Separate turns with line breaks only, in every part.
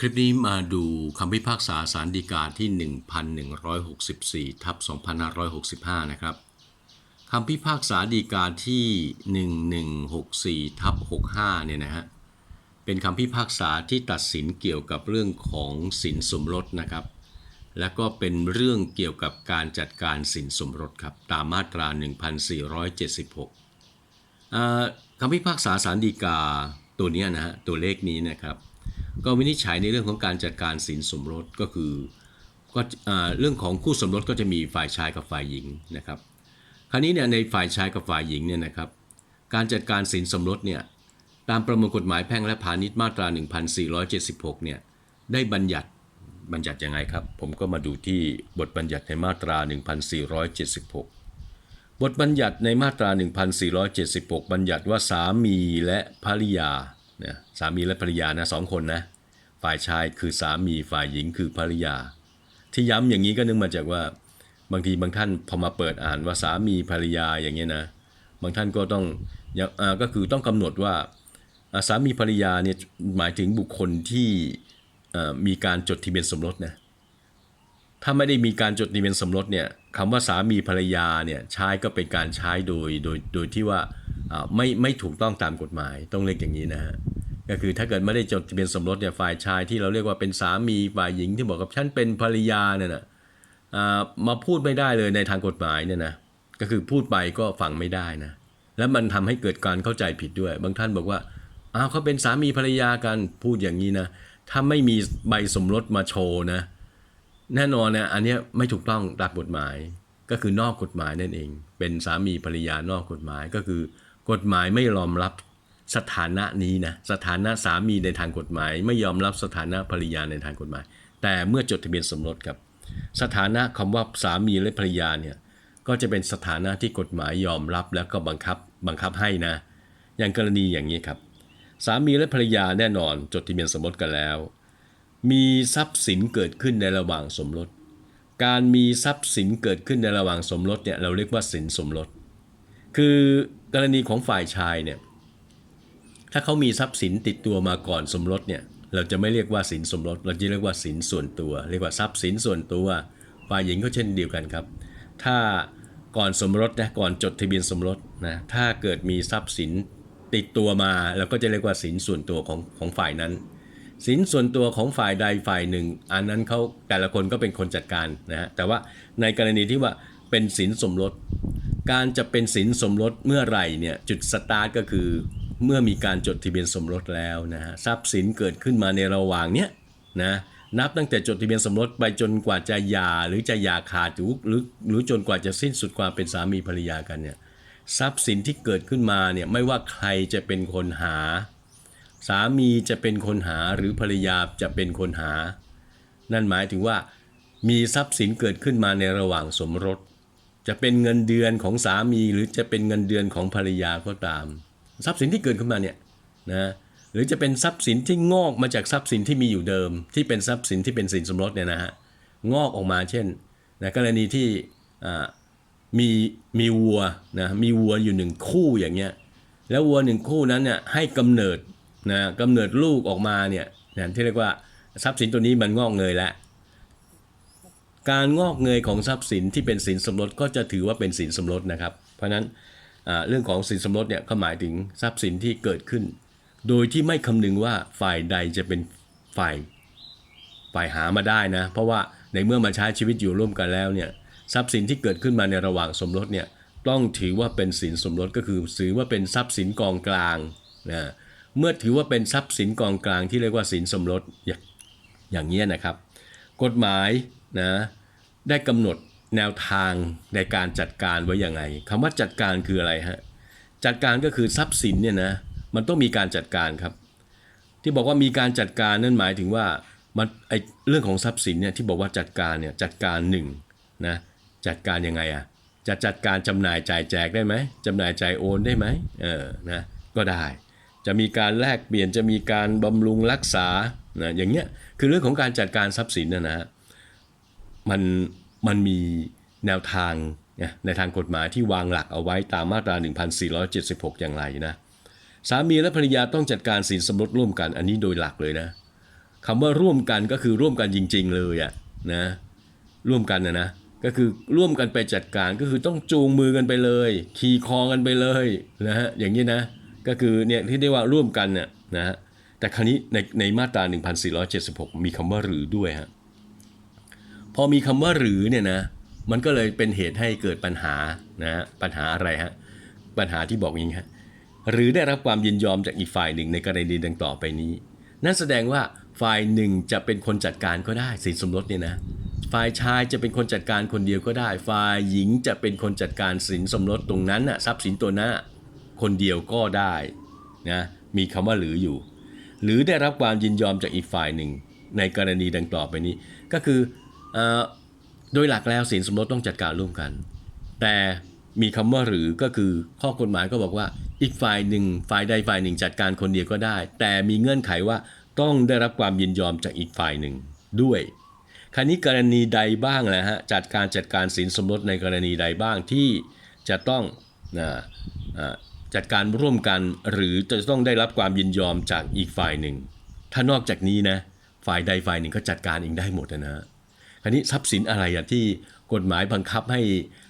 คลิปนี้มาดูคำพิพากษาสารดีกาที่ 1164ทับ2565 นะครับคำพิพากษาดีกาที่ 1164ทับ65 เนี่ยนะฮะ เป็นคำพิพากษาที่ตัดสินเกี่ยวกับเรื่องของสินสมรสนะครับ และก็เป็นเรื่องเกี่ยวกับการจัดการสินสมรสครับ ตามมาตรา 1476คำพิพากษาสารดีกาตัวนี้นะฮะ ตัวเลขนี้นะครับ ก็วินิจฉัยในเรื่องของการจัดการสินสมรสก็คือก็เรื่องของคู่สมรสก็จะมีฝ่ายชายกับฝ่ายหญิงนะครับ คราวนี้เนี่ยในฝ่ายชายกับฝ่ายหญิงเนี่ยนะครับ การจัดการสินสมรสเนี่ยตามประมวลกฎหมายแพ่งและพาณิชย์มาตรา 1476 เนี่ยได้บัญญัติบัญญัติยังไงครับ ผมก็มาดูที่บทบัญญัติในมาตรา 1476 บทบัญญัติในมาตรา 1476 บัญญัติว่าสามีและภริยา นี่ยสามีและภริยานะสองคนนะฝ่ายชายคือสามีฝ่ายหญิงคือภริยา ที่ย้ำอย่างนี้ก็เนื่องมาจากว่าบางทีบางท่านพอมาเปิดอ่านว่าสามีภรรยาอย่างเงี้ยนะบางท่านก็ต้องอก็คือต้องกำหนดว่าสามีภรรยาเนี่ยหมายถึงบุคคลที่มีการจดทะเบียนสมรสนะถ้าไม่ได้มีการจดทะเบียนสมรสเนี่ยคำว่าสามีภรรยาเนี่ยใช้ก็เป็นการใช้โดยโดยโดยที่ว่า ไม่ไม่ถูกต้องตามกฎหมายต้องเรียกอย่างนี้นะฮะก็คือถ้าเกิดไม่ได้จดทะเบียนสมรสเนี่ยฝ่ายชายที่เราเรียกว่าเป็นสามีฝ่ายหญิงที่บอกกับฉันเป็นภรรยาเนี่ยนะอ่ามาพูดไม่ได้เลยในทางกฎหมายเนี่ยนะก็คือพูดไปก็ฟังไม่ได้นะแล้วมันทำให้เกิดการเข้าใจผิดด้วย บางท่านบอกว่าอ้าวเขาเป็นสามีภรรยากันพูดอย่างนี้นะถ้าไม่มีใบสมรสมาโชว์นะแน่นอนเนี่ยอันนี้ไม่ถูกต้องตามกฎหมาย ก็คือนอกกฎหมายนั่นเอง เป็นสามีภรรยานอกกฎหมายก็คือ กฎหมายไม่ยอมรับสถานะนี้นะสถานะสามีในทางกฎหมาย ไม่ยอมรับสถานะภรรยาในทางกฎหมาย แต่เมื่อจดทะเบียนสมรสกับ สถานะคำว่าสามีและภรรยาเนี่ยก็จะเป็นสถานะที่กฎหมายยอมรับแล้วก็บังคับบังคับให้นะ อย่างกรณีอย่างนี้ครับสามีและภรรยาแน่นอนจดทะเบียนสมรสกันแล้ว มีทรัพย์สินเกิดขึ้นในระหว่างสมรส การมีทรัพย์สินเกิดขึ้นในระหว่างสมรสเนี่ยเราเรียกว่าสินสมรส คือกรณีของฝ่ายชายเนี่ยถ้าเขามีทรัพย์สินติดตัวมาก่อนสมรสเนี่ยเราจะไม่เรียกว่าสินสมรส เราจะเรียกว่าสินส่วนตัว เรียกว่าทรัพย์สินส่วนตัว ฝ่ายหญิงก็เช่นเดียวกันครับ ถ้าก่อนสมรสนะก่อนจดทะเบียนสมรสนะถ้าเกิดมีทรัพย์สินติดตัวมาเราก็จะเรียกว่าสินส่วนตัวของของฝ่ายนั้น สินส่วนตัวของฝ่ายใดฝ่ายหนึ่ง อันนั้นเขาแต่ละคนก็เป็นคนจัดการนะฮะแต่ว่าในกรณีที่ว่าเป็นสินสมรส การจะเป็นสินสมรสเมื่อไหร่เนี่ยจุดสตาร์ทก็คือเมื่อมีการจดทะเบียนสมรสแล้วนะฮะทรัพย์สินเกิดขึ้นมาในระหว่างเนี้ยนะนับตั้งแต่จดทะเบียนสมรสไปจนกว่าจะหย่าหรือจะหย่าขาดหรือหรือหรือจนกว่าจะสิ้นสุดความเป็นสามีภรรยากันเนี่ยทรัพย์สินที่เกิดขึ้นมาเนี่ยไม่ว่าใครจะเป็นคนหา สามีจะเป็นคนหาหรือภรรยาจะเป็นคนหา นั่นหมายถึงว่ามีทรัพย์สินเกิดขึ้นมาในระหว่างสมรส จะเป็นเงินเดือนของสามีหรือจะเป็นเงินเดือนของภรรยาก็ตาม ทรัพย์สินที่เกิดขึ้นมาเนี่ยนะหรือจะเป็นทรัพย์สินที่งอกมาจากทรัพย์สินที่มีอยู่เดิม ที่เป็นทรัพย์สินที่เป็นสินสมรสเนี่ยนะฮะงอกออกมาเช่นนะกรณีที่อ่ามีมีวัวนะมีวัวอยู่หนึ่งคู่อย่างเงี้ยแล้ววัวหนึ่งคู่นั้นเนี่ยให้กำเนิดนะกำเนิดลูกออกมาเนี่ยนะที่เรียกว่าทรัพย์สินตัวนี้มันงอกเงยแล้ว การงอกเงยของทรัพย์สินที่เป็นสินสมรสก็จะถือว่าเป็นสินสมรสนะครับ เพราะนั้นเรื่องของสินสมรสเนี่ยก็หมายถึงทรัพย์สินที่เกิดขึ้น โดยที่ไม่คำนึงว่าฝ่ายใดจะเป็นฝ่ายฝ่ายหามาได้นะ เพราะว่าในเมื่อมาใช้ชีวิตอยู่ร่วมกันแล้วเนี่ยทรัพย์สินที่เกิดขึ้นมาในระหว่างสมรสเนี่ยต้องถือว่าเป็นสินสมรสก็คือถือว่าเป็นทรัพย์สินกองกลางนะเมื่อถือว่าเป็นทรัพย์สินกองกลางที่เรียกว่าสินสมรสอย่างอย่างนี้ยนะครับ กฎหมายนะ ได้กำหนดแนวทางในการจัดการไว้อย่างไงคำว่าจัดการคืออะไรฮะจัดการก็คือทรัพย์สินเนี่ยนะมันต้องมีการจัดการครับ ที่บอกว่ามีการจัดการนั่นหมายถึงว่ามันไอเรื่องของทรัพย์สินเนี่ยที่บอกว่าจัดการเนี่ยจัดการหนึ่งนะจัดการยังไงอะจะจัดการจำหน่ายจ่ายแจกได้ไหมจำหน่ายจ่ายโอนได้ไหมเออนะก็ได้ จะมีการแลกเปลี่ยนจะมีการบำรุงรักษานะอย่างเงี้ยคือเรื่องของการจัดการทรัพย์สินนะนะฮะ มันมันมีแนวทางในทางกฎหมายที่วางหลักเอาไว้ตามมาตรา 1476 อย่างไรนะ สามีและภรรยาต้องจัดการสินสมรสร่วมกัน อันนี้โดยหลักเลยนะคำว่าร่วมกันก็คือร่วมกันจริง ๆ เลยอะนะร่วมกันนะนะก็คือร่วมกันไปจัดการก็คือต้องจูงมือกันไปเลย ขี่คอกันไปเลยนะฮะอย่างนี้นะก็คือเนี่ยที่เรียกว่าร่วมกันเนี่ยนะฮะแต่คราวนี้ในในมาตรา 1476 มีคำว่าหรือด้วยฮะ อมีคำว่าหรือเนี่ยนะมันก็เลยเป็นเหตุให้เกิดปัญหานะฮะปัญหาอะไรฮะปัญหาที่บอกอย่างนี้ฮะหรือได้รับความยินยอมจากอีกฝ่ายหนึ่งในกรณีดังต่อไปนี้ นั่นแสดงว่าฝ่ายหนึ่งจะเป็นคนจัดการก็ได้สินสมรสเนี่ยนะฝ่ายชายจะเป็นคนจัดการคนเดียวก็ได้ ฝ่ายหญิงจะเป็นคนจัดการสินสมรสตรงนั้นน่ะทรัพย์สินตัวนั้นคนเดียวก็ได้นะมีคำว่าหรืออยู่ หรือได้รับความยินยอมจากอีกฝ่ายหนึ่งในกรณีดังต่อไปนี้ ก็คือ โดยหลักแล้วสินสมรสต้องจัดการร่วมกัน แต่มีคำว่าหรือก็คือข้อกฎหมายก็บอกว่าอีกฝ่ายหนึ่งฝ่ายใดฝ่ายหนึ่งจัดการคนเดียวก็ได้ แต่มีเงื่อนไขว่าต้องได้รับความยินยอมจากอีกฝ่ายหนึ่งด้วยคราวนี้กรณีใดบ้างแหละฮะจัดการจัดการสินสมรสในกรณีใดบ้างที่จะต้องนะจัดการร่วมกันหรือจะต้องได้รับความยินยอมจากอีกฝ่ายหนึ่ง ถ้านอกจากนี้นะฝ่ายใดฝ่ายหนึ่งก็จัดการเองได้หมดนะคราวนี้ทรัพย์สินอะไรอะที่กฎหมายบังคับให้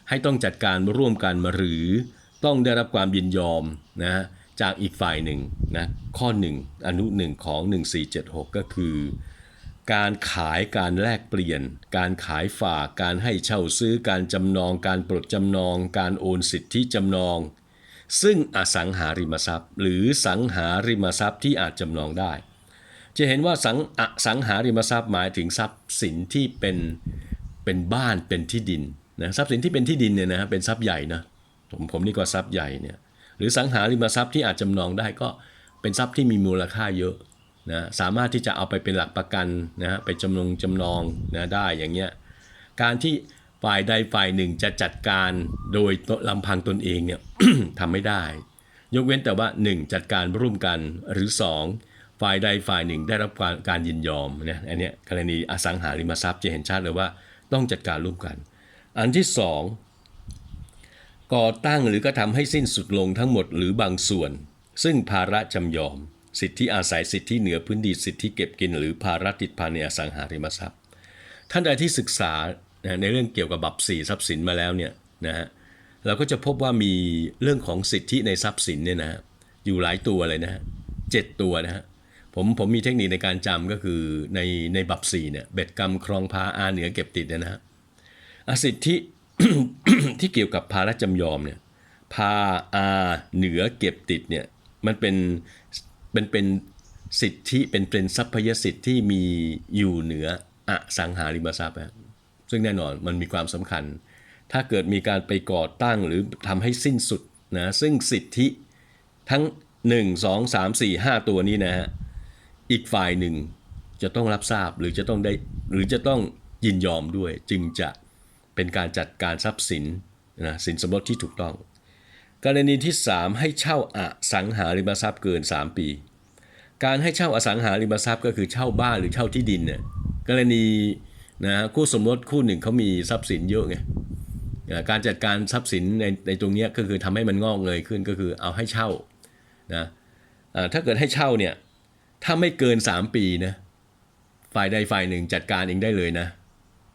ให้ต้องจัดการร่วมกันหรือต้องได้รับความยินยอมนะจากอีกฝ่ายหนึ่งนะข้อ 1 อนุ 1 ของ 1476 ก็คือ การขายการแลกเปลี่ยน การขายฝากการให้เช่าซื้อการจำนอง การปลดจำนอง การโอนสิทธิจำนอง ซึ่งอสังหาริมทรัพย์ หรือสังหาริมทรัพย์ที่อาจจำนองได้ จะเห็นว่าสังอสังหาริมทรัพย์หมายถึงทรัพย์สินที่เป็นเป็นบ้านเป็นที่ดินนะทรัพย์สินที่เป็นที่ดินเนี่ยนะเป็นทรัพย์ใหญ่นะผมผมนี่ก็ทรัพย์ใหญ่เนี่ยหรือสังหาริมทรัพย์ที่อาจจำนองได้ก็เป็นทรัพย์ที่มีมูลค่าเยอะนะสามารถที่จะเอาไปเป็นหลักประกันนะฮะไปจำนองจำนองนะได้อย่างเงี้ยการที่ฝ่ายใดฝ่ายหนึ่งจะจัดการโดยลำพังตนเองเนี่ยทำไม่ได้ ยกเว้นแต่ว่า 1. จัดการร่วมกันหรือ 2. ฝ่ายใดฝ่ายหนึ่งได้รับการการยินยอมนะอันนี้กรณีอสังหาริมทรัพย์จะเห็นชัดเลยว่าต้องจัดการร่วมกัน อันที่ 2 ก่อตั้งหรือก็ทำให้สิ้นสุดลงทั้งหมดหรือบางส่วน ซึ่งภาระจำยอม สิทธิอาศัยสิทธิเหนือพื้นดินสิทธิเก็บกิน หรือภาระติดพันในอสังหาริมทรัพย์ ท่านใดที่ศึกษาในเรื่องเกี่ยวกับบัพสี่ทรัพย์สินมาแล้วเนี่ยนะฮะเราก็จะพบว่ามีเรื่องของสิทธิในทรัพย์สินเนี่ยนะฮะอยู่หลายตัวเลยนะฮะเจ็ดตัวนะฮะ ผมผมมีเทคนิคในการจำก็คือในในบัพสี่เนี่ยเบ็ดกรรมครองพาอาเหนือเก็บติดเนยนะฮะอสิทธิที่เกี่ยวกับภาระจำยอมเนี่ยพาอาเหนือเก็บติดเนี่ยมันเป็นเป็นเป็นสิทธิเป็นเป็นทรัพยสิทธิ์ที่มีอยู่เหนืออสังหาริมทรัพย์ซึ่งแน่นอนมันมีความสำคัญ ถ้าเกิดมีการไปก่อตั้งหรือทำให้สิ้นสุดนะซึ่งสิทธิทั้ง 1 2 3 4 5 ตัวนี้นะฮะ อีกฝ่ายหนึ่งจะต้องรับทราบหรือจะต้องได้หรือจะต้องยินยอมด้วย จึงจะเป็นการจัดการทรัพย์สินนะสินสมรสที่ถูกต้อง กรณีที่ 3 ให้เช่าอสังหาริมทรัพย์เกิน 3 ปี การให้เช่าอสังหาริมทรัพย์ก็คือเช่าบ้านหรือเช่าที่ดินเนี่ยกรณีนะคู่สมรสคู่หนึ่งเขามีทรัพย์สินเยอะไงการจัดการทรัพย์สินในในตรงนี้ก็คือทำให้มันงอกเงยขึ้นก็คือเอาให้เช่านะถ้าเกิดให้เช่าเนี่ย ถ้าไม่เกิน 3 ปีนะ ฝ่ายใดฝ่ายหนึ่งจัดการเองได้เลยนะ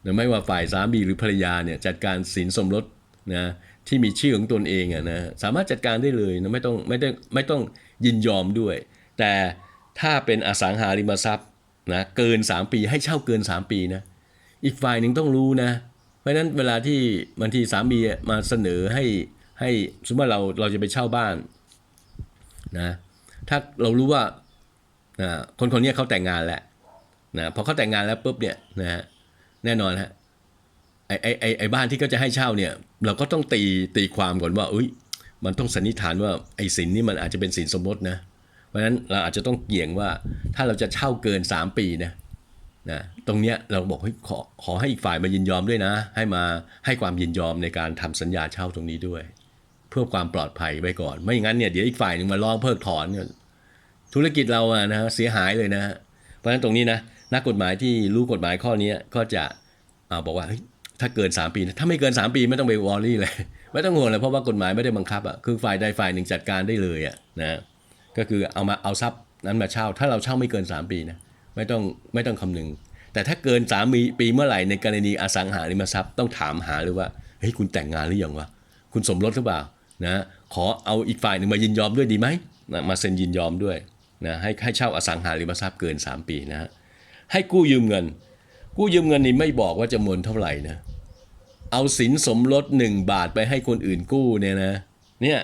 หรือไม่ว่าฝ่ายสามีหรือภรรยาเนี่ยจัดการสินสมรสนะที่มีชื่อของตนเองอะนะสามารถจัดการได้เลยนะไม่ต้องไม่ได้ไม่ต้องยินยอมด้วย แต่ถ้าเป็นอสังหาริมทรัพย์นะเกิน 3 ปีให้เช่าเกิน 3 ปีนะอีกฝ่ายหนึ่งต้องรู้นะ เพราะฉะนั้นเวลาที่บางทีสามีมาเสนอให้ให้สมมติว่าเราเราจะไปเช่าบ้านนะถ้าเรารู้ว่า อ่าคนคนนี้เขาแต่งงานแล้วนะพอเขาแต่งงานแล้วปุ๊บเนี่ยนะฮะแน่นอนฮะไอไอไอไอบ้านที่เขาจะให้เช่าเนี่ย เราก็ต้องตีตีความก่อนว่าอุ้ยมันต้องสันนิษฐานว่าไอสินนี่มันอาจจะเป็นสินสมรสนะเพราะฉะนั้นเราอาจจะต้องเกี่ยงว่าถ้าเราจะเช่าเกิน 3 ปีนะนะตรงเนี้ยเราบอกเฮ้ยขอขอให้อีกฝ่ายมายินยอมด้วยนะ ให้มาให้ความยินยอมในการทำสัญญาเช่าตรงนี้ด้วย เพื่อความปลอดภัยไว้ก่อน ไม่อย่างนั้นเนี่ยเดี๋ยวอีกฝ่ายหนึ่งมาร้องเพิกถอนเนี่ย ธุรกิจเราอะนะฮะเสียหายเลยนะฮะเพราะฉะนั้นตรงนี้นะนักกฎหมายที่รู้กฎหมายข้อนี้ก็จะอบอกว่าถ้าเกิน 3 ปี ถ้าไม่เกิน 3 ปีไม่ต้องไปวอรี่เลยไม่ต้องห่วงเลยเพราะว่ากฎหมายไม่ได้บังคับอะคือฝ่ายใดฝ่ายหนึ่งจัดการได้เลยอะนะก็คือเอามาเอาทรัพย์นั้นมาเช่า ถ้าเราเช่าไม่เกิน 3 ปีนะไม่ต้องไม่ต้องคำนึง แต่ถ้าเกินสามปีเมื่อไหร่ในกรณีอสังหาริมทรัพย์ต้องถามหาเลยว่าเฮ้ยคุณแต่งงานหรือยังวะคุณสมรสหรือเปล่านะขอเอาอีกฝ่ายหนึ่งมายินยอมด้วยดีไหมนะมาเซ็นยินยอมด้วย นะให้ให้เช่าอสังหาริมทรัพย์เกิน 3 ปีนะฮะให้กู้ยืมเงิน กู้ยืมเงินนี่ไม่บอกว่าจำนวนเท่าไหร่นะเอาสินสมรสหนึ่งบาทไปให้คนอื่นกู้เนี่ยนะเนี่ย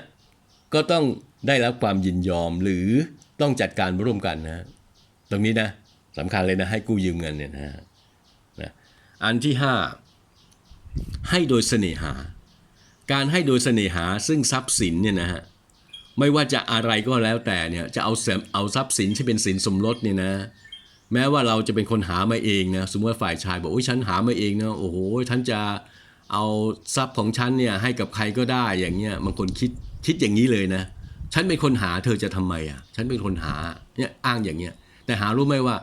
ก็ต้องได้รับความยินยอมหรือต้องจัดการร่วมกันนะตรงนี้นะสำคัญเลยนะให้กู้ยืมเงินเนี่ยนะนะอันที่ห้าให้โดยเสน่หา การให้โดยเสน่หาซึ่งทรัพย์สินเนี่ยนะฮะ ไม่ว่าจะอะไรก็แล้วแต่เนี่ยจะเอาเสเอาทรัพย์สินที่เป็นสินสมรสเนี่ยนะ แม้ว่าเราจะเป็นคนหามาเองนะสมมติว่าฝ่ายชายบอกโอ้ยฉันหามาเองนะโอ้โหฉันจะเอาทรัพย์ของฉันเนี่ยให้กับใครก็ได้อย่างเงี้ยบางคนคิดคิดอย่างนี้เลยนะ ฉันเป็นคนหาเธอจะทำไมอะฉันเป็นคนหาเนี่ยอ้างอย่างเงี้ยแต่หารู้ไหมว่า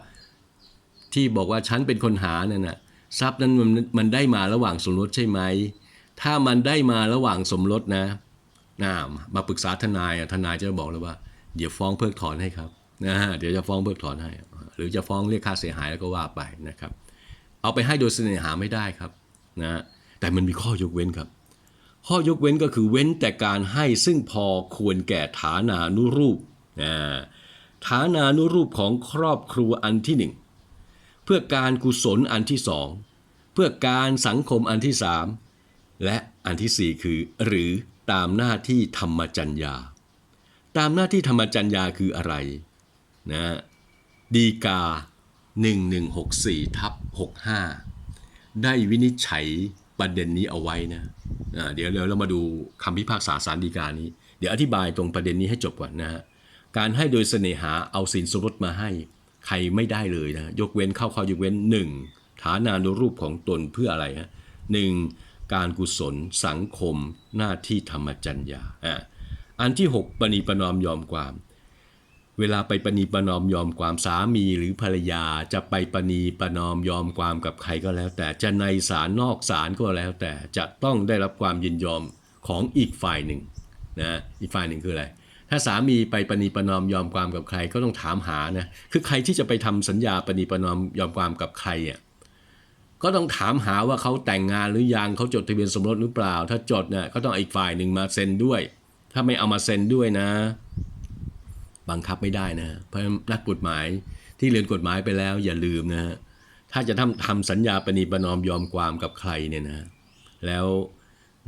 ที่บอกว่าฉันเป็นคนหาเนี่ยนะทรัพย์นั้นมันมันได้มาระหว่างสมรสใช่ไหมถ้ามันได้มาระหว่างสมรสนะ นะมาปรึกษาทนายทนายจะบอกเลยว่าเดี๋ยวฟ้องเพิกถอนให้ครับนะฮะเดี๋ยวจะฟ้องเพิกถอนให้ หรือจะฟ้องเรียกค่าเสียหายแล้วก็ว่าไปนะครับ เอาไปให้โดยเสน่หาไม่ได้ครับนะแต่มันมีข้อยกเว้นครับ ข้อยกเว้นก็คือเว้นแต่การให้ซึ่งพอควรแก่ฐานานุรูปนะฐานานุรูปของครอบครัวอันที่หนึ่งเพื่อการกุศลอันที่สองเพื่อการสังคมอันที่สามและอันที่สี่คือหรือ ตามหน้าที่ธรรมจัญญา ตามหน้าที่ธรรมจัญญาคืออะไรนะดีกา 1164ทับ65 ได้วินิจฉัยประเด็นนี้เอาไว้นะอ่าเดี๋ยวเดี๋ยวเรามาดูคำพิพากษาสารดีกานี้ เดี๋ยวอธิบายตรงประเด็นนี้ให้จบก่อนนะฮะการให้โดยเสน่หาเอาสินสมรสมาให้ ใครไม่ได้เลยนะยกเว้นเข้าข้อยกเว้น 1. ฐานานุรูปของตนเพื่ออะไรฮะหนึ่ง การกุศล สังคม หน้าที่ธรรมจัญญาอะอันที่ 6ปณีประนอมยอมความ เวลาไปประนีประนอมยอมความสามีหรือภรรยาจะไปประนีประนอมยอมความกับใครก็แล้ว แต่จะในศาลนอกศาลก็แล้ว แต่จะต้องได้รับความยินยอมของอีกฝ่ายหนึ่งนะอีกฝ่ายหนึ่งคืออะไรถ้าสามีไปประนีประนอมยอมความกับใครก็ต้องถามหานะคือใครที่จะไปทำสัญญาประนีประนอมยอมความกับใครอะ ก็ต้องถามหาว่าเขาแต่งงานหรือยังเขาจดทะเบียนสมรสหรือเปล่า ถ้าจดเนี่ยก็ต้องเอาอีกฝ่ายหนึ่งมาเซ็นด้วย ถ้าไม่เอามาเซ็นด้วยนะ บังคับไม่ได้นะ เพราะนั้นนักกฎหมายที่เรียนกฎหมายไปแล้วอย่าลืมนะฮะถ้าจะทำทำสัญญาปณีประนอมยอมความกับใครเนี่ยนะ แล้ว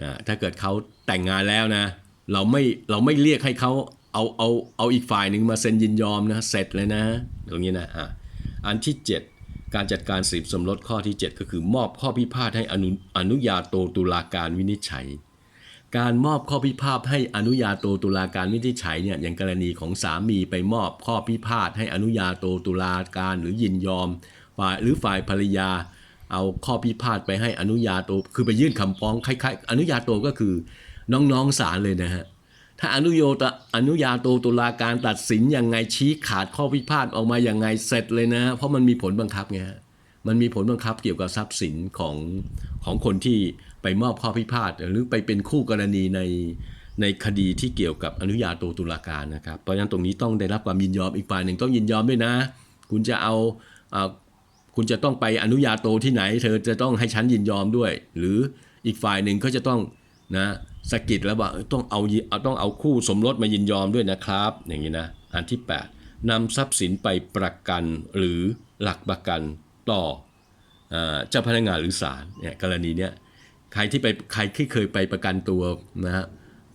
นะถ้าเกิดเขาแต่งงานแล้วนะ เราไม่เราไม่เรียกให้เขาเอาเอาเอาอีกฝ่ายหนึ่งมาเซ็นยินยอมนะเสร็จเลยนะตรงนี้นะอะอันที่ 7 การจัดการสืบสมรสข้อที่ 7 ก็คือมอบข้อพิพาทให้อนุอนุญาโตตุลาการวินิจฉัย การมอบข้อพิพาทให้อนุญาโตตุลาการวินิจฉัยเนี่ยอย่างกรณีของสามีไปมอบข้อพิพาทให้อนุญาโตตุลาการหรือยินยอมฝ่ายหรือฝ่ายภรรยา เอาข้อพิพาทไปให้อนุญาโตคือไปยื่นคำฟ้องคล้ายๆ อนุญาโตก็คือน้องๆศาลเลยนะฮะ ถ้าอนุโยตอนุญาโตตุลาการตัดสินยังไงชี้ขาดข้อพิพาทออกมาอย่างไงเสร็จเลยนะ เพราะมันมีผลบังคับไงฮะมันมีผลบังคับเกี่ยวกับทรัพย์สินของของคนที่ไปมอบข้อพิพาทหรือไปเป็นคู่กรณีในในคดีที่เกี่ยวกับอนุญาโตตุลาการนะครับ เพราะฉะนั้นตรงนี้ต้องได้รับความยินยอมอีกฝ่ายหนึ่งต้องยินยอมด้วยนะ คุณจะเอาอ่าคุณจะต้องไปอนุญาโตที่ไหน เธอจะต้องให้ฉันยินยอมด้วย หรืออีกฝ่ายหนึ่งก็จะต้อง นะสกิดแล้วว่าต้องเอายิเอาต้องเอาคู่สมรสมายินยอมด้วยนะครับ อย่างนี้นะ อันที่ 8นำทรัพย์สินไปประกันหรือหลักประกันต่ออ่าเจ้าพนักงานหรือศาลเนี่ยกรณีเนี้ยใครที่ไปใครที่เคยไปประกันตัวนะฮะ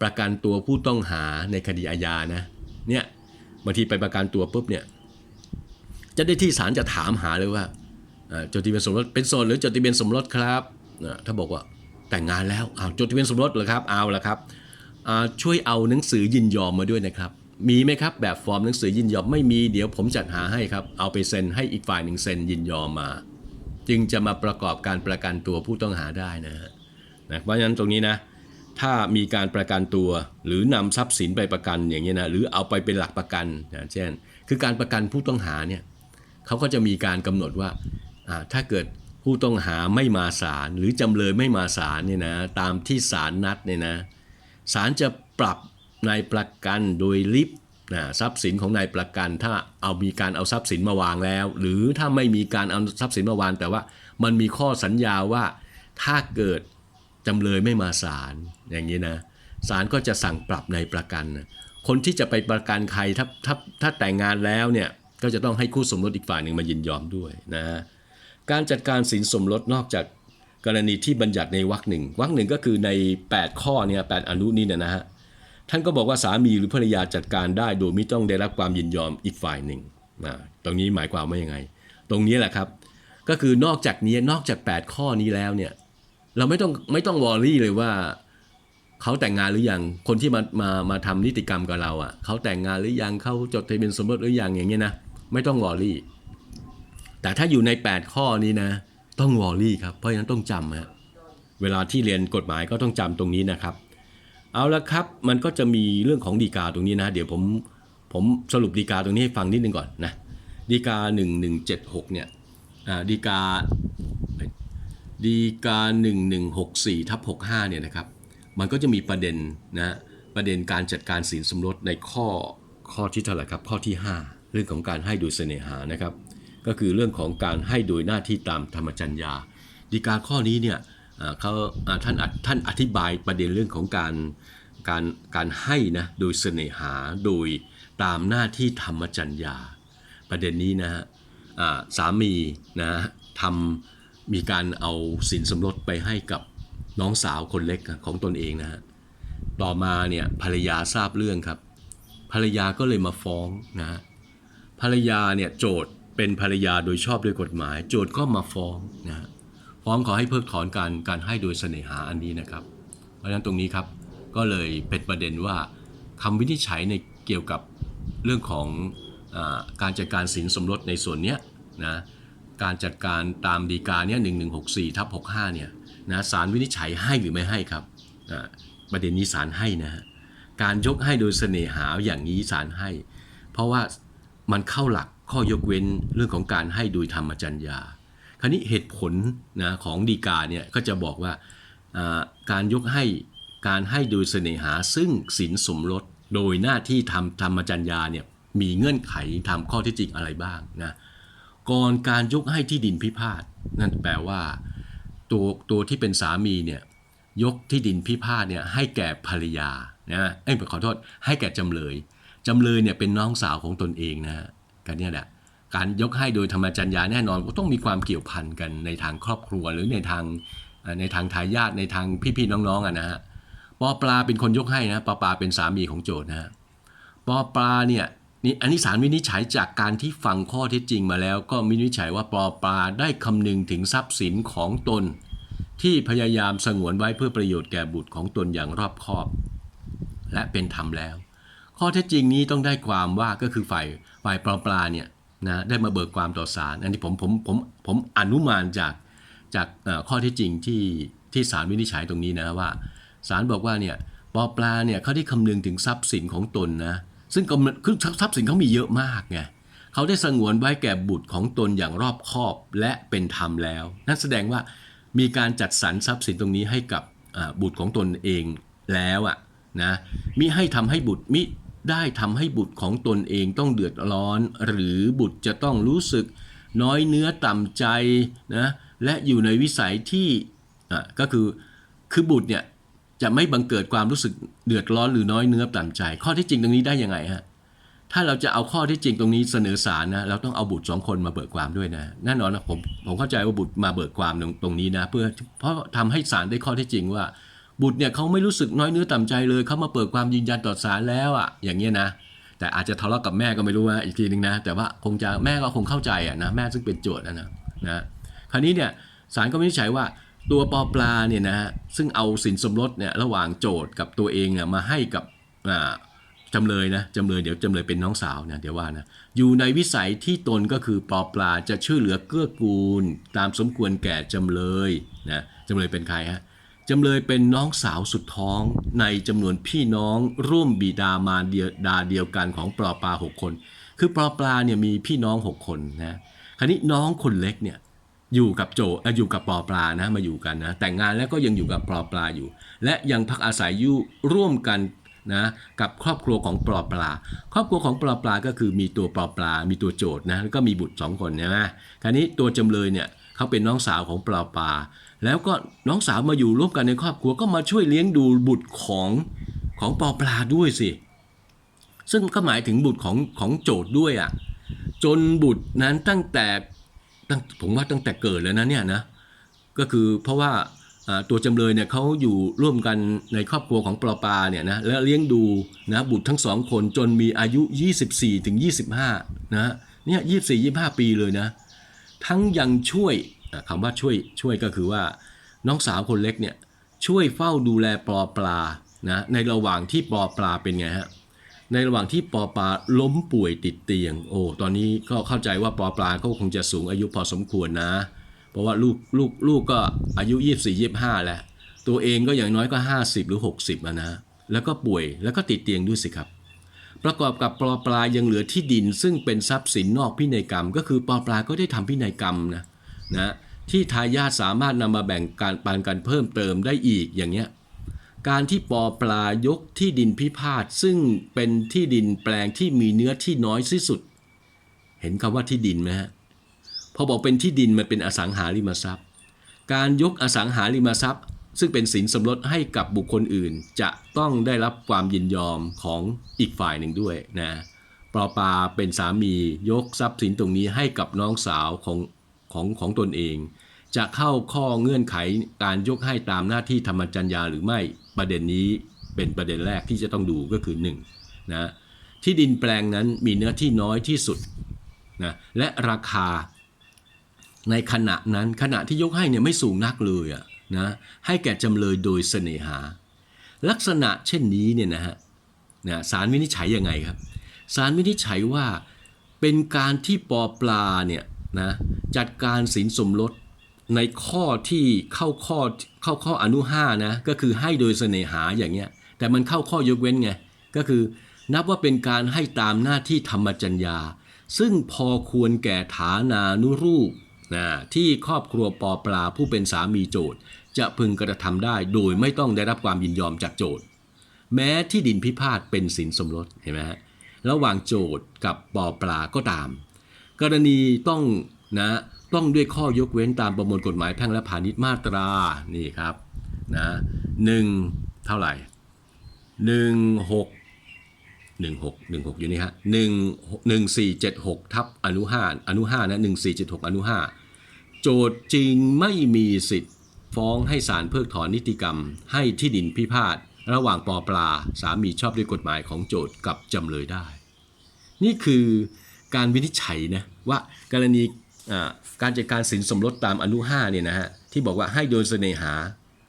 ประกันตัวผู้ต้องหาในคดีอาญานะเนี่ยบางทีไปประกันตัวปุ๊บเนี่ยจะได้ที่ศาลจะถามหาเลยว่าจดทะเบียนสมรสเป็นโสดหรือจดทะเบียนสมรสครับถ้าบอกว่า แต่งงานแล้วอาจดทะเบียนสมรสเหรอครับเอาละครับช่วยเอาหนังสือยินยอมมาด้วยนะครับ มีไหมครับ แบบฟอร์มหนังสือยินยอมไม่มีเดี๋ยวผมจัดหาให้ครับ เอาไปเซ็นให้อีกฝ่ายหนึ่งเซ็นยินยอมมา จึงจะมาประกอบการประกันตัวผู้ต้องหาได้นะฮะนะเพราะฉะนั้นตรงนี้นะ ถ้ามีการประกันตัวหรือนำทรัพย์สินไปประกันอย่างเงี้ยนะหรือเอาไปเป็นหลักประกันนะเช่น คือการประกันผู้ต้องหาเนี่ยเขาก็จะมีการกำหนดว่าถ้าเกิด ผู้ต้องหาไม่มาศาลหรือจำเลยไม่มาศาลเนี่ยนะตามที่ศาลนัดเนี่ยนะศาลจะปรับนายประกันโดยลิฟนะทรัพย์สินของนายประกัน ถ้าเอามีการเอาทรัพย์สินมาวางแล้ว หรือถ้าไม่มีการเอาทรัพย์สินมาวาง แต่ว่ามันมีข้อสัญญาว่าถ้าเกิดจำเลยไม่มาศาลอย่างนี้นะศาลก็จะสั่งปรับนายประกัน คนที่จะไปประกันใครถ้าถ้าถ้าแต่งงานแล้วเนี่ยก็จะต้องให้คู่สมรสอีกฝ่ายหนึ่งมายินยอมด้วยนะฮะ การจัดการสินสมรสนอกจากกรณีที่บัญญัติในวรรคหนึ่งวรรคหนึ่งก็คือใน 8 ข้อเนี่ยแอนุนี้เนี่ยนะฮะท่านก็บอกว่าสามีหรือภรรยาจัดการได้ โดยไม่ต้องได้รับความยินยอมอีกฝ่ายหนึ่งนะตรงนี้หมายความว่ายังไง ตรงนี้แหละครับ ก็คือนอกจากนี้นอกจาก 8 ข้อนี้แล้วเนี่ยเราไม่ต้องไม่ต้องวอรี่เลยว่าเขาแต่งงานหรือยังคนที่มามามาทำนิติกรรมกับเราอะเขาแต่งงานหรือยังเขาจดทะเบียนสมรสหรือยังอย่างเงี้ยนะไม่ต้องวอรี่ แต่ถ้าอยู่ใน 8 ข้อนี้นะ ต้องวอรี่ครับเพราะฉะนั้นต้องจำฮะเวลาที่เรียนกฎหมายก็ต้องจำตรงนี้นะครับ เอาละครับมันก็จะมีเรื่องของดีกาตรงนี้นะ เดี๋ยวผมผมสรุปดีกาตรงนี้ให้ฟังนิดนึงก่อนนะดีกา 1176 เนี่ยอ่าดีกาดีกา 1164ทับ65 เนี่ยนะครับ มันก็จะมีประเด็นนะประเด็นการจัดการสินสมรสในข้อข้อที่เท่าไหร่ครับ ข้อที่ 5 เรื่องของการให้โดยเสน่หานะครับ ก็คือเรื่องของการให้โดยหน้าที่ตามธรรมจัญญาดีกาข้อนี้เนี่ยเขาท่านอท่านอธิบายประเด็นเรื่องของการการการให้นะโดยเสน่หาโดยตามหน้าที่ธรรมจัญญา ประเด็นนี้นะฮะสามีนะฮะทำมีการเอาสินสมรสไปให้กับน้องสาวคนเล็กของตนเองนะฮะต่อมาเนี่ยภรรยาทราบเรื่องครับ ภรรยาก็เลยมาฟ้องนะฮะภรรยาเนี่ยโจทย์ เป็นภรรยาโดยชอบด้วยกฎหมาย โจทย์ก็มาฟ้องนะฮะฟ้องขอให้เพิกถอนการการให้โดยเสน่หาอันนี้นะครับ เพราะฉะนั้นตรงนี้ครับก็เลยเป็นประเด็นว่าคำวินิจฉัยในเกี่ยวกับเรื่องของอการจัดการสินสมรสในส่วนเนี้ยนะการจัดการตามดีกาเนี่ย1164ทับ65เนี่ยนะศาลวินิจฉัยให้หรือไม่ให้ครับประเด็นนี้ศาลให้นะฮะการยกให้โดยเสน่หาอย่างนี้ศาลให้ เพราะว่ามันเข้าหลัก ข้อยกเว้นเรื่องของการให้โดยธรรมจัญญาคราวนี้เหตุผลนะของดีกาเนี่ยก็จะบอกว่าการยกให้การให้โดยเสน่หาซึ่งสินสมรสโดยหน้าที่ทำธรรมจัญญาเนี่ยมีเงื่อนไขทำข้อที่จริงอะไรบ้างนะก่อนการยกให้ที่ดินพิพาทนั่นแปลว่า ตัวตัวที่เป็นสามีเนี่ยยกที่ดินพิพาทเนี่ยให้แก่ภรรยานะเอ้ยขอโทษให้แก่จำเลยจำเลยเนี่ยเป็นน้องสาวของตนเองนะ กันเนี่ยแหละการยกให้โดยธรรมจัญญาแน่นอนก็ต้องมีความเกี่ยวพันกันในทางครอบครัวหรือในทางในทางทายาทในทางพี่ๆน้องๆอะนะฮะปอปลาเป็นคนยกให้นะปอปลาเป็นสามีของโจทนะฮะปอปลาเนี่ยนี่อันนี้ศาลวินิจฉัยจากการที่ฟังข้อเท็จจริงมาแล้ว ก็วินิจฉัยว่าปอปลาได้คำนึงถึงทรัพย์สินของตน ที่พยายามสงวนไว้เพื่อประโยชน์แก่บุตรของตนอย่างรอบคอบ และเป็นธรรมแล้ว ข้อเท็จจริงนี้ต้องได้ความว่าก็คือฝ่าย ฝ่ายปลอปลาเนี่ยนะได้มาเบิกความต่อศาลอันนี้ผมผมผมผมอนุมานจากจากข้อเท็จจริงที่ที่ศาลวินิจฉัยตรงนี้นะว่าศาลบอกว่าเนี่ยปอปลาเนี่ยเขาได้คำนึงถึงทรัพย์สินของตนนะซึ่งกำลังคือทรัพย์สินเขามีเยอะมากไงเขาได้สงวนไว้แก่บุตรของตนอย่างรอบคอบและเป็นธรรมแล้ว นั่นแสดงว่ามีการจัดสรรทรัพย์สินตรงนี้ให้กับบุตรของตนเองแล้วอะนะมิให้ทำให้บุตรมิ ได้ทำให้บุตรของตนเองต้องเดือดร้อน หรือบุตรจะต้องรู้สึกน้อยเนื้อต่ำใจนะและอยู่ในวิสัยที่อะก็คือคือบุตรเนี่ยจะไม่บังเกิดความรู้สึกเดือดร้อนหรือน้อยเนื้อต่ำใจ ข้อที่จริงตรงนี้ได้ยังไงฮะถ้าเราจะเอาข้อที่จริงตรงนี้เสนอศาลนะเราต้องเอาบุตรสองคนมาเบิกความด้วยนะแน่นอนนะผมผมเข้าใจว่าบุตรมาเบิกความตรงตรงนี้นะ เพื่อเพราะทำให้ศาลได้ข้อที่จริงว่า บุตรเนี่ยเขาไม่รู้สึกน้อยเนื้อต่ำใจเลยเขามาเปิดความยืนยันต่อศาลแล้วอะอย่างเงี้ยนะ แต่อาจจะทะเลาะกับแม่ก็ไม่รู้นะอีกทีนึงนะ แต่ว่าคงจะแม่ก็คงเข้าใจอะนะแม่ซึ่งเป็นโจทย์นะนะคราวนี้เนี่ยศาลก็วินิจฉัยว่าตัวปอปลาเนี่ยนะฮะซึ่งเอาสินสมรสเนี่ยระหว่างโจทย์กับตัวเองเนี่ยมาให้กับอ่าจำเลยนะจำเลยเดี๋ยวจำเลยเป็นน้องสาวนะเดี๋ยวว่านะอยู่ในวิสัยที่ตนก็คือปอปลาจะช่วยเหลือเกื้อกูล ตามสมควรแก่จำเลยนะจำเลยเป็นใครฮะ จำเลยเป็นน้องสาวสุดท้องในจำนวนพี่น้องร่วมบิดามารเดียดาเดียวกันของปลอปลาหกคน คือปลอปลาเนี่ยมีพี่น้องหกคนนะคราวนี้น้องคนเล็กเนี่ยอยู่กับโจออยู่กับปอปลานะมาอยู่กันนะแต่งงานแล้วก็ยังอยู่กับปอปลาอยู่ และยังพักอาศัยอยู่ร่วมกันนะกับครอบครัวของปลอปลา ครอบครัวของปลอปลาก็คือมีตัวปลอปลา มีตัวโจทนะแล้วก็มีบุตรสองคนใช่ไหมคราวนี้ตัวจำเลยเนี่ยเขาเป็นน้องสาวของปลอปลา แล้วก็น้องสาวมาอยู่ร่วมกันในครอบครัวก็มาช่วยเลี้ยงดูบุตรของของปลอปลาด้วยสิ ซึ่งก็หมายถึงบุตรของของโจทย์ด้วยอะ่ะจนบุตรนั้นตั้งแต่ตั้งผมว่าตั้งแต่เกิดแล้วนะเนี่ยนะก็คือเพราะว่าตัวจำเลยเนี่ยเขาอยู่ร่วมกันในครอบครัวของปลอปลาเนี่ยนะแล้วเลี้ยงดูนะบุตรทั้งสองคนจนมีอายุ 24ถึง25นะเนี่ย24 25 ปีเลยนะ ทั้งยังช่วย คำว่าช่วยช่วยก็คือว่า น้องสาวคนเล็กเนี่ยช่วยเฝ้าดูแลปอปลานะในระหว่างที่ปอปลาเป็นไงฮะในระหว่างที่ปอปลาล้มป่วยติดเตียง โอ้ตอนนี้ก็เข้าใจว่าปอปลาก็คงจะสูงอายุพอสมควรนะ เพราะว่าลูกลูกลูกก็อายุ 24 25 แล้ว ตัวเองก็อย่างน้อยก็ 50 หรือ 60แล้วนะแล้วก็ป่วยแล้วก็ติดเตียงด้วยสิครับ ประกอบกับปอปลายังเหลือที่ดินซึ่งเป็นทรัพย์สินนอกพินัยกรรม ก็คือปอปลาก็ได้ทำพินัยกรรมนะ นะที่ทายาทสามารถนำมาแบ่งการปันกันเพิ่มเติมได้อีกอย่างเงี้ยการที่ปอปลายกที่ดินพิพาทซึ่งเป็นที่ดินแปลงที่มีเนื้อที่น้อยที่สุด เห็นคำว่าที่ดินไหมฮะพอบอกเป็นที่ดินมันเป็นอสังหาริมทรัพย์ การยกอสังหาริมทรัพย์ ซึ่งเป็นสินสมรสให้กับบุคคลอื่น จะต้องได้รับความยินยอมของอีกฝ่ายหนึ่งด้วยนะปอปลาเป็นสามียกทรัพย์สินตรงนี้ให้กับน้องสาวของ ของของตนเอง จะเข้าข้อเงื่อนไขการยกให้ตามหน้าที่ธรรมจัญญาหรือไม่ประเด็นนี้เป็นประเด็นแรกที่จะต้องดูก็คือ1นนะที่ดินแปลงนั้นมีเนื้อที่น้อยที่สุดนะและราคาในขณะนั้นขณะที่ยกให้เนี่ยไม่สูงนักเลยอะนะให้แก่จำเลยโดยเสน่หา ลักษณะเช่นนี้เนี่ยนะฮะนะศาลวินิจฉัยยังไงครับศาลวินิจฉัยว่าเป็นการที่ปอปลาเนี่ย นะจัดการสินสมรสในข้อที่เข้าข้อเข้าข้ออนุ5นะก็คือให้โดยเสน่หาอย่างเงี้ยแต่มันเข้าข้อยกเว้นไงก็คือนับว่าเป็นการให้ตามหน้าที่ธรรมจัญญา ซึ่งพอควรแก่ฐานานุรูปนะที่ครอบครัวปอปลาผู้เป็นสามีโจทย์ จะพึงกระทำได้โดยไม่ต้องได้รับความยินยอมจากโจทย์ แม้ที่ดินพิพาทเป็นสินสมรสเห็นไหมฮะระหว่างโจทย์กับปอปลาก็ตาม กรณีต้องนะต้องด้วยข้อยกเว้นตามประมวลกฎหมายแพ่งและพาณิชย์มาตรานี่ครับนะหนึ่งเท่าไหร่หนึ่งหกหนึ่งหกหนึ่งหกอยู่นี่ฮะหนึ่งหนึ่งสี่เจ็ดหกทับอนุห้าอนุห้านะหนึ่งสี่เจ็ดหกอนุห้าโจทย์จริงไม่มีสิทธิ์ ฟ้องให้ศาลเพิกถอนนิติกรรม ให้ที่ดินพิพาทระหว่างปอปลาสามีชอบด้วยกฎหมายของโจทย์กับจำเลยได้ นี่คือ การวินิจฉัยนะว่ากรณีการจัดการสินสมรสตามอนุ5เนี่ยนะฮะที่บอกว่าให้โดยเสน่หา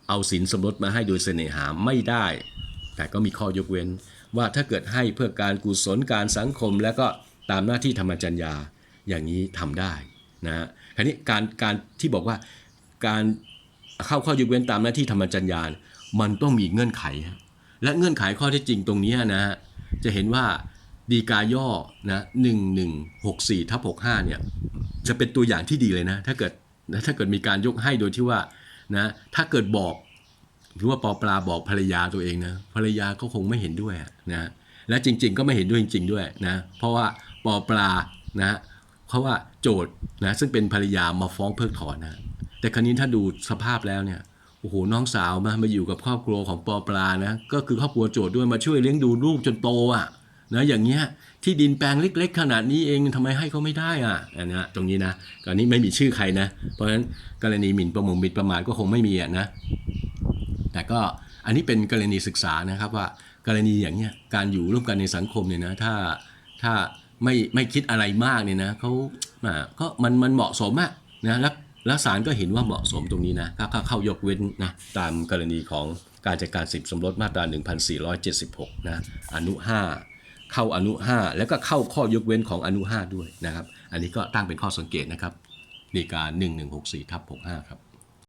เอาสินสมรสมาให้โดยเสน่หาไม่ได้ แต่ก็มีข้อยกเว้น ว่าถ้าเกิดให้เพื่อการกุศลการสังคม แล้วก็ตามหน้าที่ธรรมจัญญาอย่างนี้ทำได้นะฮะคราวนี้การการที่บอกว่าการเข้าข้อยกเว้นตามหน้าที่ธรรมจัญญา มันต้องมีเงื่อนไขฮะและเงื่อนไขข้อเท็จจริงตรงนี้นะฮะจะเห็นว่า ดีกาย่อนะหนึ่งหนึ่งหกสี่ทับหกห้าเนี่ยจะเป็นตัวอย่างที่ดีเลยนะ ถ้าเกิดนะถ้าเกิดมีการยกให้โดยที่ว่านะถ้าเกิดบอกหรือว่าปอปลาบอกภรรยาตัวเองนะภรรยาก็คงไม่เห็นด้วยนะและจริง ๆ ก็ไม่เห็นด้วยจริง ๆ ด้วยนะเพราะว่าปอปลานะเพราะว่าโจทย์นะซึ่งเป็นภรรยามาฟ้องเพิกถอนนะแต่ครั้นี้ถ้าดูสภาพแล้วเนี่ยโอ้โหน้องสาวมามาอยู่กับครอบครัวของปอปลานะก็คือครอบครัวโจทย์ด้วยมาช่วยเลี้ยงดูลูกจนโตอะ นะอย่างเงี้ยที่ดินแปลงเล็ก ๆ ขนาดนี้เองทำไมให้เขาไม่ได้อะอันนี้ตรงนี้นะกรณีไม่มีชื่อใครนะ เพราะฉะนั้นกรณีหมิ่นประมงหมิ่นประมาทก็คงไม่มีอะนะแต่ก็อันนี้เป็นกรณีศึกษานะครับว่ากรณีอย่างเงี้ยการอยู่ร่วมกันในสังคมเนี่ยนะถ้าถ้าไม่ไม่คิดอะไรมากเนี่ยนะเขาอ่าก็มันมันเหมาะสมอะนะแล้วแล้วศาลก็เห็นว่าเหมาะสมตรงนี้นะก็เข้ายกเว้นนะตามกรณีของการจัดการสิทธิสมรสมาตรา 1476 นะอนุ 5 เข้าอนุ 5 แล้วก็เข้าข้อยกเว้นของอนุ 5 ด้วยนะครับ อันนี้ก็ตั้งเป็นข้อสังเกตนะครับในการ1164ทับ65 ครับ